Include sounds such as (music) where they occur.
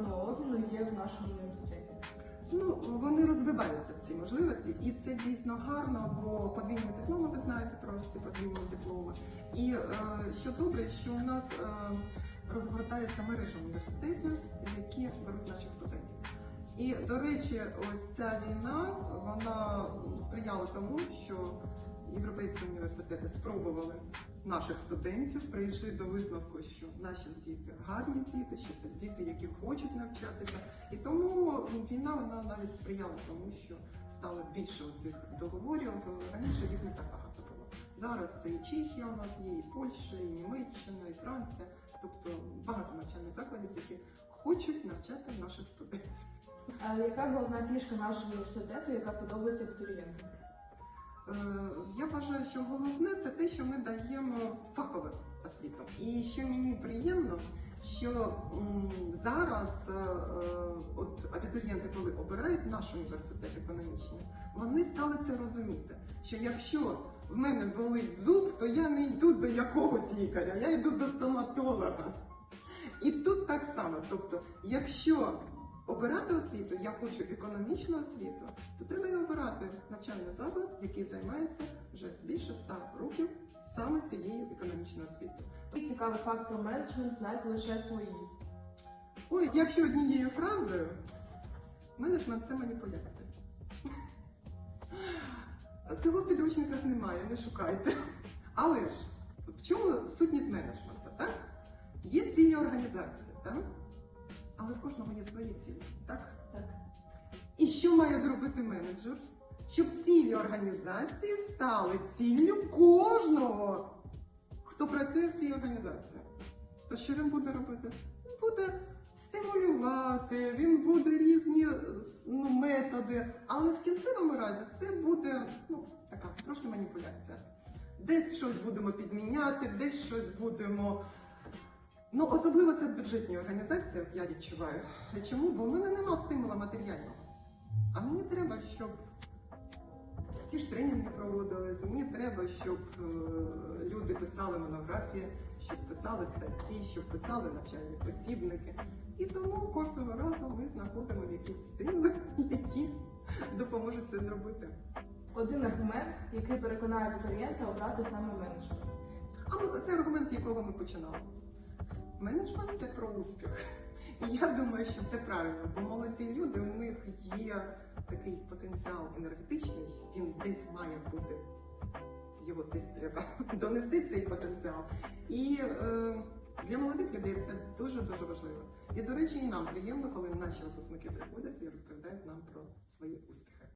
міжнародного обміну є в нашому університеті? Ну, вони розвиваються ці можливості, і це дійсно гарно, бо подвійні дипломи, ви знаєте про ці подвійні дипломи. І е, що добре, що у нас е, розгортається мережа університетів, які беруть наших студентів. І до речі, ось ця війна вона сприяла тому, що європейські університети спробували наших студентів, прийшли до висновку, що наші діти гарні діти, що це діти, які хочуть навчатися. І тому ну, війна вона навіть сприяла тому, що стало більше цих договорів. Раніше їх не так багато було. Зараз це і Чехія у нас є, і Польща, і Німеччина, і Франція, тобто багато навчальних закладів, які хочуть навчати наших студентів. А яка головна фішка нашого університету, яка подобається абітурієнтам? Е, Я вважаю, що головне це те, що ми даємо фахове освіту. І що мені приємно, що зараз е, е, от абітурієнти, коли обирають наш університет економічний, вони стали це розуміти. Що якщо в мене болить зуб, то я не йду до якогось лікаря, я йду до стоматолога. І тут так само. Тобто, якщо обирати освіту, я хочу економічну освіту, то треба і обирати навчальний заклад, який займається вже більше ста років саме цією економічною освітою. І цікавий факт про менеджмент знають лише свої. Ой, якщо однією фразою, менеджмент це маніпуляція. Цього в підручниках немає, не шукайте. Але ж в чому сутність менеджменту? Так? Є цілі організації, так? Але в кожного є свої цілі. Так? Так. І що має зробити менеджер? Щоб цілі організації стали ціллю кожного, хто працює в цій організації. То що він буде робити? Він буде стимулювати, він буде різні ну, методи, але в кінцевому разі це буде ну, така трошки маніпуляція. Десь щось будемо підміняти, десь щось будемо. Ну, особливо це в бюджетній організації, от я відчуваю. Чому? Бо в мене нема стимула матеріального. А мені треба, щоб ці ж тренінги проводились, мені треба, щоб е, люди писали монографії, щоб писали статті, щоб писали навчальні посібники. І тому кожного разу ми знаходимо якісь стимули, які допоможуть це зробити. Один аргумент, який переконає абітурієнта обрати саме менеджмент. А це аргумент, з якого ми починали. Менеджмент це про успіх. І я думаю, що це правильно, бо молоді люди, у них є такий потенціал енергетичний, він десь має бути. Його десь треба (laughs) донести цей потенціал. І е, для молодих людей це дуже дуже важливо. І до речі, і нам приємно, коли наші випускники приходять і розповідають нам про свої успіхи.